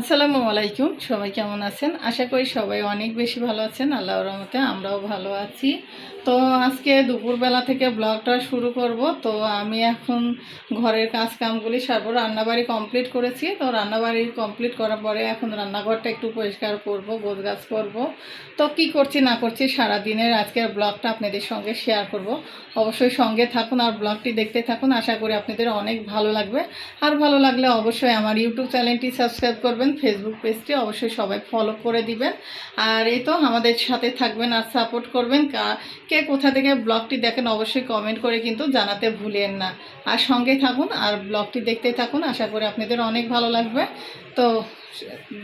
আসসালামু আলাইকুম, সবাই কেমন আছেন? আশা করি সবাই অনেক বেশি ভালো আছেন আল্লাহ রহমতে আমরাও ভালো আছি। তো আজকে দুপুরবেলা থেকে ব্লগটা শুরু করব। তো আমি এখন ঘরের কাজ কামগুলি সারবো। রান্নাবাড়ি কমপ্লিট করেছি। তো রান্নাবাড়ি কমপ্লিট করার পরে এখন রান্নাঘরটা একটু পরিষ্কার করব গাছ করব। তো কি করছি, না করছি সারা দিনের আজকের ব্লগটা আপনাদের সঙ্গে শেয়ার করব। অবশ্যই সঙ্গে থাকুন আর ব্লগটি দেখতে থাকুন। আশা করি আপনাদের অনেক ভালো লাগবে। আর ভালো লাগলে অবশ্যই আমার ইউটিউব চ্যানেলটি সাবস্ক্রাইব করবেন। ফেসবুক পেজটি অবশ্যই সবাই ফলো করে দিবেন। আর এই তো আমাদের সাথে থাকবেন আর সাপোর্ট করবেন। কা- কোথা থেকে ব্লগটি দেখেন অবশ্যই কমেন্ট করে কিন্তু জানাতে ভুলেন না। আর সঙ্গে থাকুন আর ব্লগটি দেখতে থাকুন। আশা করি আপনাদের অনেক ভালো লাগবে। তো,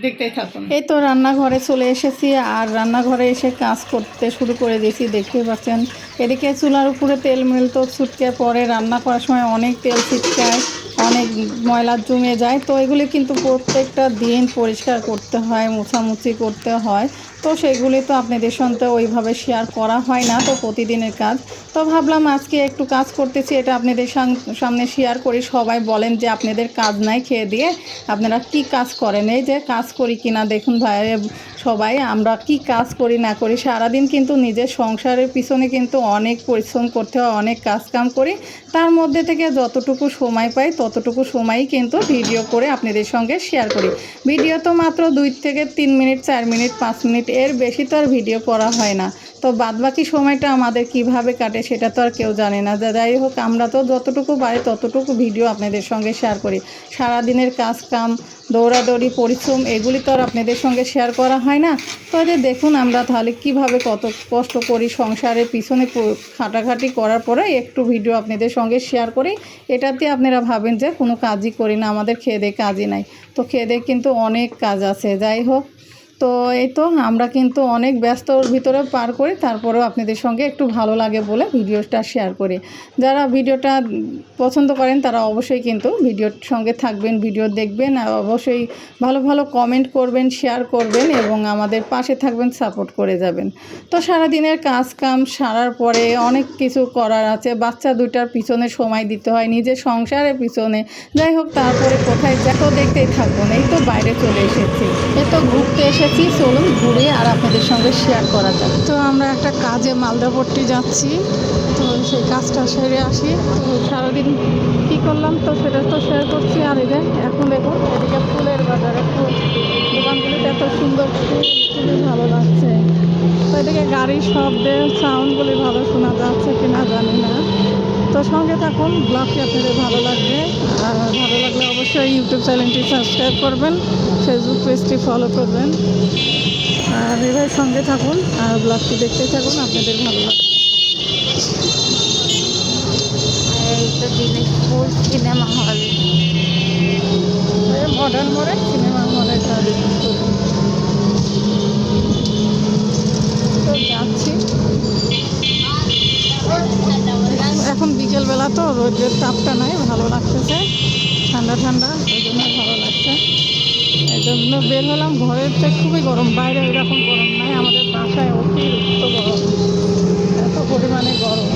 দেখতেই থাকুন। এই তো রান্নাঘরে চলে এসেছি আর রান্নাঘরে এসে কাজ করতে শুরু করে দিয়েছি দেখতে পাচ্ছেন। এদিকে চুলার উপরে তেল মিলতো ছুটকে পরে রান্না করার সময় অনেক তেল ছিটকায়। অনেক ময়লা জমে যায়, তো এগুলি কিন্তু প্রত্যেকটা দিন পরিষ্কার করতে হয়, মোছামুছি করতে হয়। তো সেগুলি তো আপনাদের সঙ্গে ওইভাবে শেয়ার করা হয় না, তো প্রতিদিনের কাজ। তো ভাবলাম আজকে একটু কাজ করতেছি, এটা আপনাদের সাম- সামনে শেয়ার করি। সবাই বলেন যে আপনাদের কাজ নাই খেয়ে দিয়ে আপনারা কি কাজ করেন? এই যে কাজ করি কিনা, দেখুন ভাই সবাই, আমরা কি কাজ করি না করি, সারাদিন কিন্তু নিজের সংসারের পিছনে কিন্তু অনেক পরিশ্রম করতে হয়, অনেক কাজ কাম করি। তার মধ্যে থেকে যতটুকু সময় পাই, ততটুকু সময়ই কিন্তু ভিডিও করে আপনাদের সঙ্গে শেয়ার করি। ভিডিও তো মাত্র দুই থেকে তিন মিনিট, চার মিনিট, পাঁচ মিনিট, এর বেশি তো আর ভিডিও করা হয় না। তো বাদবাকি সময়টা আমাদের কীভাবে কাটে সেটা তো আর কেউ জানে না। যাই হোক, আমরা তো যতটুকু পারি ততটুকু ভিডিও আপনাদের সঙ্গে শেয়ার করি। সারাদিনের কাজ কাম, দৌড়াদৌড়ি, পরিশ্রম, এগুলি তো আর আপনাদের সঙ্গে শেয়ার করা হয় না। তো যে দেখুন আমরা তাহলে কীভাবে কত কষ্ট করি সংসারের পিছনে খাটাখাটি করার পরে একটু ভিডিও আপনাদের সঙ্গে শেয়ার করি। এটাতে আপনারা ভাবেন যে কোনো কাজই করি না, আমাদের খেয়ে দিয়ে কাজই নাই। তো খেয়ে দিয়ে কিন্তু অনেক কাজ আছে। যাই হোক তো এই তো আমরা কিন্তু অনেক ব্যস্তর ভিতরে পার করি তারপরেও আপনাদের সঙ্গে একটু ভালো লাগে বলে ভিডিওটা শেয়ার করি। যারা ভিডিওটা পছন্দ করেন তারা অবশ্যই কিন্তু ভিডিওর সঙ্গে থাকবেন, ভিডিও দেখবেন আর অবশ্যই ভালো ভালো কমেন্ট করবেন শেয়ার করবেন এবং আমাদের পাশে থাকবেন সাপোর্ট করে যাবেন। তো সারাদিনের কাজ কাম সারার পরে অনেক কিছু করার আছে। বাচ্চা দুইটার পিছনে সময় দিতে হয়, নিজের সংসারের পিছনে। যাই হোক, তারপরে কোথায় যা তো দেখতেই থাকব না এই তো বাইরে চলে এসেছি। এই তো ঘুরতে এসেছি চলুন ঘুরে আর আপনাদের সঙ্গে শেয়ার করা যাক। তো আমরা একটা কাজে মালদাপট্টি যাচ্ছি। তো সেই কাজটা সেরে আসি। তো সারাদিন কী করলাম? তো সেটা তো শেয়ার করছি। আর এই যে এখন দেখুন এদিকে ফুলের বাজারে ফুল দোকানগুলিতে এত সুন্দর ফুল, খুবই ভালো লাগছে। তো এদিকে গাড়ির শব্দে সাউন্ডগুলি ভালো শোনা যাচ্ছে কিনা জানি না। তো সঙ্গে থাকুন ব্লগটি আপনাদের ভালো লাগবে। অবশ্যই ইউটিউব চ্যানেলটি সাবস্ক্রাইব করবেন ফেসবুক পেজটি ফলো করবেন। আর এবার সঙ্গে থাকুন আর ব্লগটি দেখতে থাকুন আপনাদের ভালো লাগবে। এই তো দিনাজপুর সিনেমা হল মডার্ন মোড়ে সিনেমা হলে তো যাচ্ছি এখন বিকেলবেলা তো রোদের তাপটা নাই ঠান্ডা ঠান্ডা ওই জন্য ভালো লাগছে। এই জন্য বের হলাম, ঘরের তো খুবই গরম, বাইরে এরকম গরম নাই, আমাদের বাসায় অতিরিক্ত গরম। এত পরিমাণে গরম।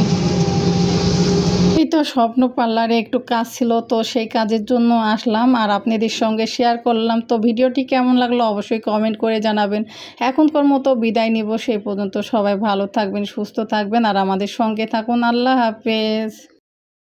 এই তো স্বপ্ন পার্লারে একটু কাজ ছিল, তো সেই কাজের জন্য আসলাম, আর আপনাদের সঙ্গে শেয়ার করলাম। তো ভিডিওটি কেমন লাগল অবশ্যই কমেন্ট করে জানাবেন। এখনকার মতো বিদায় নিব, সেই পর্যন্ত সবাই ভালো থাকবেন, সুস্থ থাকবেন, আর আমাদের সঙ্গে থাকুন। আল্লাহ হাফেজ।